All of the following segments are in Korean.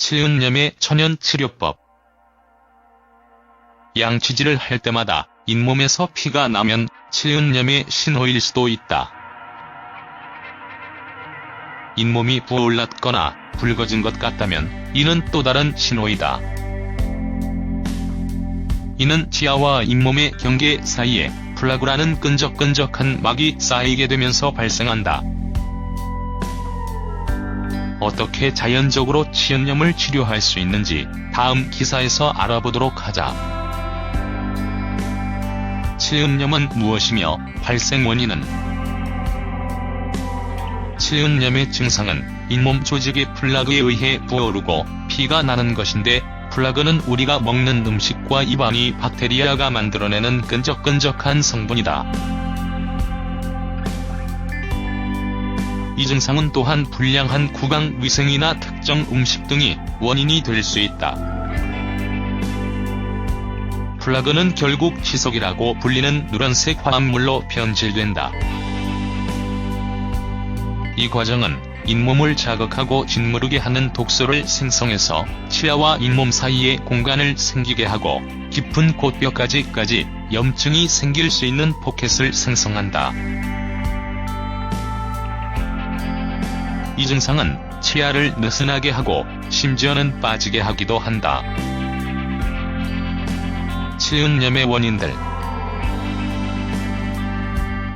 치은염의 천연치료법 양치질을 할 때마다 잇몸에서 피가 나면 치은염의 신호일 수도 있다. 잇몸이 부어올랐거나 붉어진 것 같다면 이는 또 다른 신호이다. 이는 치아와 잇몸의 경계 사이에 플라그라는 끈적끈적한 막이 쌓이게 되면서 발생한다. 어떻게 자연적으로 치은염을 치료할 수 있는지 다음 기사에서 알아보도록 하자. 치은염은 무엇이며 발생 원인은 치은염의 증상은 잇몸 조직의 플라그에 의해 부어오르고 피가 나는 것인데 플라그는 우리가 먹는 음식과 입안이 박테리아가 만들어내는 끈적끈적한 성분이다. 이 증상은 또한 불량한 구강 위생이나 특정 음식 등이 원인이 될 수 있다. 플라그는 결국 희석이라고 불리는 누런색 화합물로 변질된다. 이 과정은 잇몸을 자극하고 짓무르게 하는 독소를 생성해서 치아와 잇몸 사이에 공간을 생기게 하고 깊은 곧뼈까지까지 염증이 생길 수 있는 포켓을 생성한다. 이 증상은 치아를 느슨하게 하고 심지어는 빠지게 하기도 한다. 치은염의 원인들.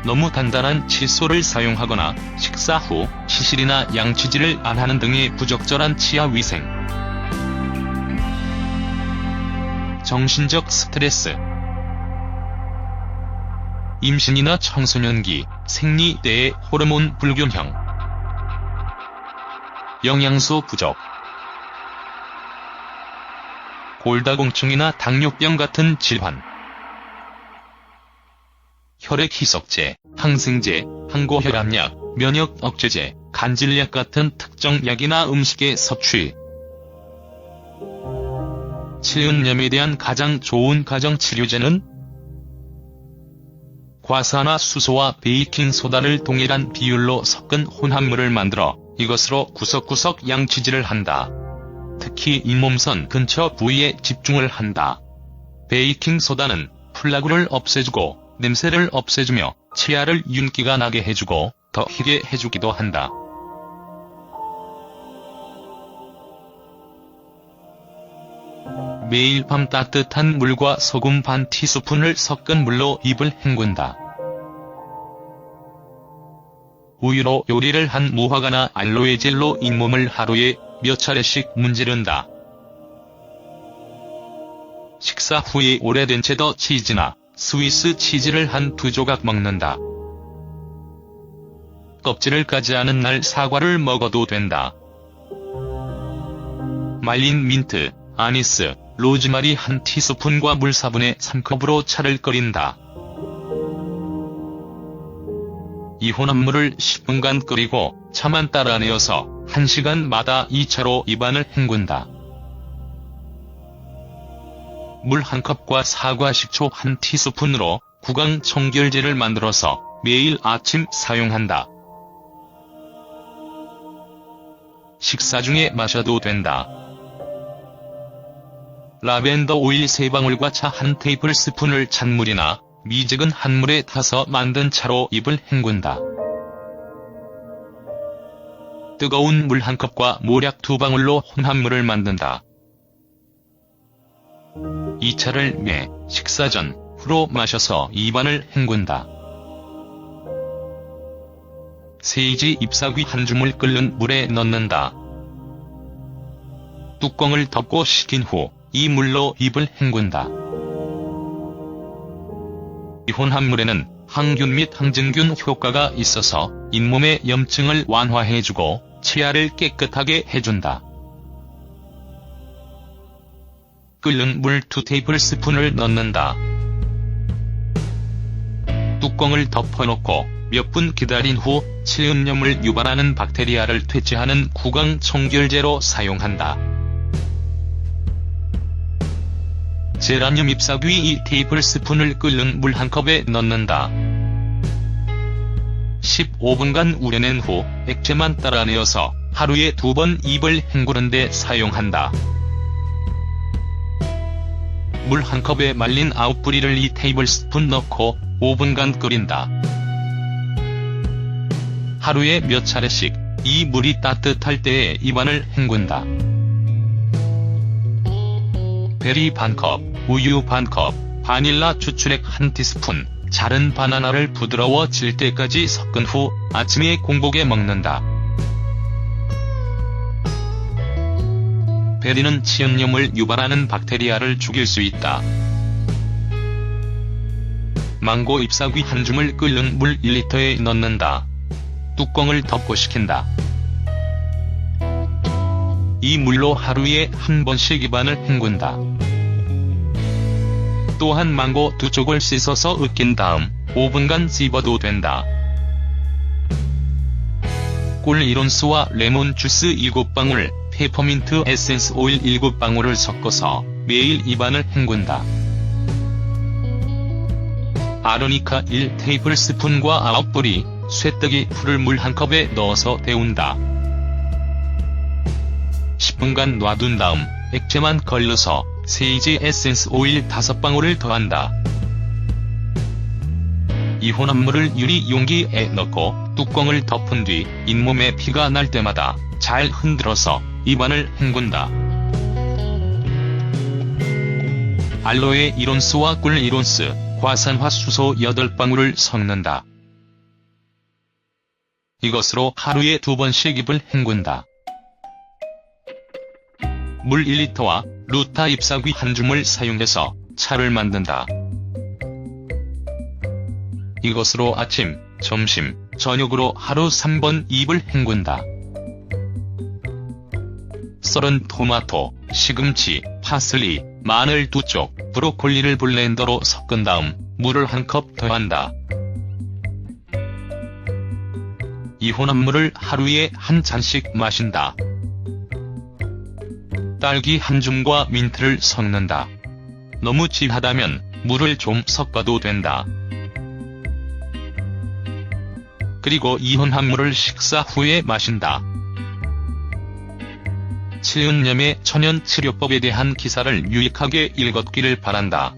너무 단단한 칫솔을 사용하거나 식사 후 시실이나 양치질을 안 하는 등의 부적절한 치아 위생. 정신적 스트레스. 임신이나 청소년기, 생리 때의 호르몬 불균형 영양소 부족. 골다공증이나 당뇨병 같은 질환. 혈액 희석제, 항생제, 항고혈압약, 면역 억제제, 간질약 같은 특정 약이나 음식의 섭취. 치은염에 대한 가장 좋은 가정치료제는 과산화 수소와 베이킹소다를 동일한 비율로 섞은 혼합물을 만들어 이것으로 구석구석 양치질을 한다. 특히 잇몸선 근처 부위에 집중을 한다. 베이킹 소다는 플라그를 없애주고 냄새를 없애주며 치아를 윤기가 나게 해주고 더 희게 해주기도 한다. 매일 밤 따뜻한 물과 소금 반 티스푼을 섞은 물로 입을 헹군다. 우유로 요리를 한 무화과나 알로에 젤로 잇몸을 하루에 몇 차례씩 문지른다. 식사 후에 오래된 체더 치즈나 스위스 치즈를 한 두 조각 먹는다. 껍질을 까지 않은 날 사과를 먹어도 된다. 말린 민트, 아니스, 로즈마리 한 티스푼과 물 4분의 3컵으로 차를 끓인다. 이 혼합물을 10분간 끓이고 차만 따라내어서 1시간마다 2차로 입안을 헹군다. 물 한 컵과 사과 식초 한 티스푼으로 구강 청결제를 만들어서 매일 아침 사용한다. 식사 중에 마셔도 된다. 라벤더 오일 3방울과 차 한 테이블 스푼을 찬물이나 미지근 한물에 타서 만든 차로 입을 헹군다. 뜨거운 물 한 컵과 모략 두 방울로 혼합물을 만든다. 이 차를 매 식사 전 후로 마셔서 입안을 헹군다. 세이지 잎사귀 한 줌을 끓는 물에 넣는다. 뚜껑을 덮고 식힌 후이 물로 입을 헹군다. 이 혼합물에는 항균 및 항증균 효과가 있어서 잇몸의 염증을 완화해주고 치아를 깨끗하게 해준다. 끓는 물 2 테이블스푼을 넣는다. 뚜껑을 덮어놓고 몇 분 기다린 후 치은염을 유발하는 박테리아를 퇴치하는 구강 청결제로 사용한다. 제라늄 잎사귀 2 테이블스푼을 끓는 물 한 컵에 넣는다. 15분간 우려낸 후 액체만 따라내어서 하루에 두 번 입을 헹구는 데 사용한다. 물 한 컵에 말린 아홉 뿌리를 2 테이블스푼 넣고 5분간 끓인다. 하루에 몇 차례씩 이 물이 따뜻할 때에 입안을 헹군다. 베리 반컵, 우유 반컵, 바닐라 추출액 한 티스푼, 자른 바나나를 부드러워질 때까지 섞은 후 아침에 공복에 먹는다. 베리는 치연염을 유발하는 박테리아를 죽일 수 있다. 망고 잎사귀 한 줌을 끓는 물 1리터에 넣는다. 뚜껑을 덮고 식힌다. 이 물로 하루에 한 번씩 입안을 헹군다. 또한 망고 두 쪽을 씻어서 으깬 다음 5분간 씹어도 된다. 꿀 1온스와 레몬 주스 7방울, 페퍼민트 에센스 오일 7방울을 섞어서 매일 입안을 헹군다. 아로니카 1 테이블스푼과 9뿌리, 쇠떡이 풀을 물 한 컵에 넣어서 데운다. 10분간 놔둔 다음 액체만 걸러서 세이지 에센스 오일 5방울을 더한다. 이 혼합물을 유리 용기에 넣고 뚜껑을 덮은 뒤 잇몸에 피가 날 때마다 잘 흔들어서 입안을 헹군다. 알로에 1온스와 꿀 1온스, 과산화수소 8방울을 섞는다. 이것으로 하루에 두 번씩 입을 헹군다. 물 1리터와 루타 잎사귀 한 줌을 사용해서 차를 만든다. 이것으로 아침, 점심, 저녁으로 하루 3번 입을 헹군다. 썰은 토마토, 시금치, 파슬리, 마늘 두 쪽, 브로콜리를 블렌더로 섞은 다음 물을 한 컵 더한다. 이 혼합물을 하루에 한 잔씩 마신다. 딸기 한 줌과 민트를 섞는다. 너무 진하다면 물을 좀 섞어도 된다. 그리고 이 혼합물을 식사 후에 마신다. 치은염의 천연 치료법에 대한 기사를 유익하게 읽었기를 바란다.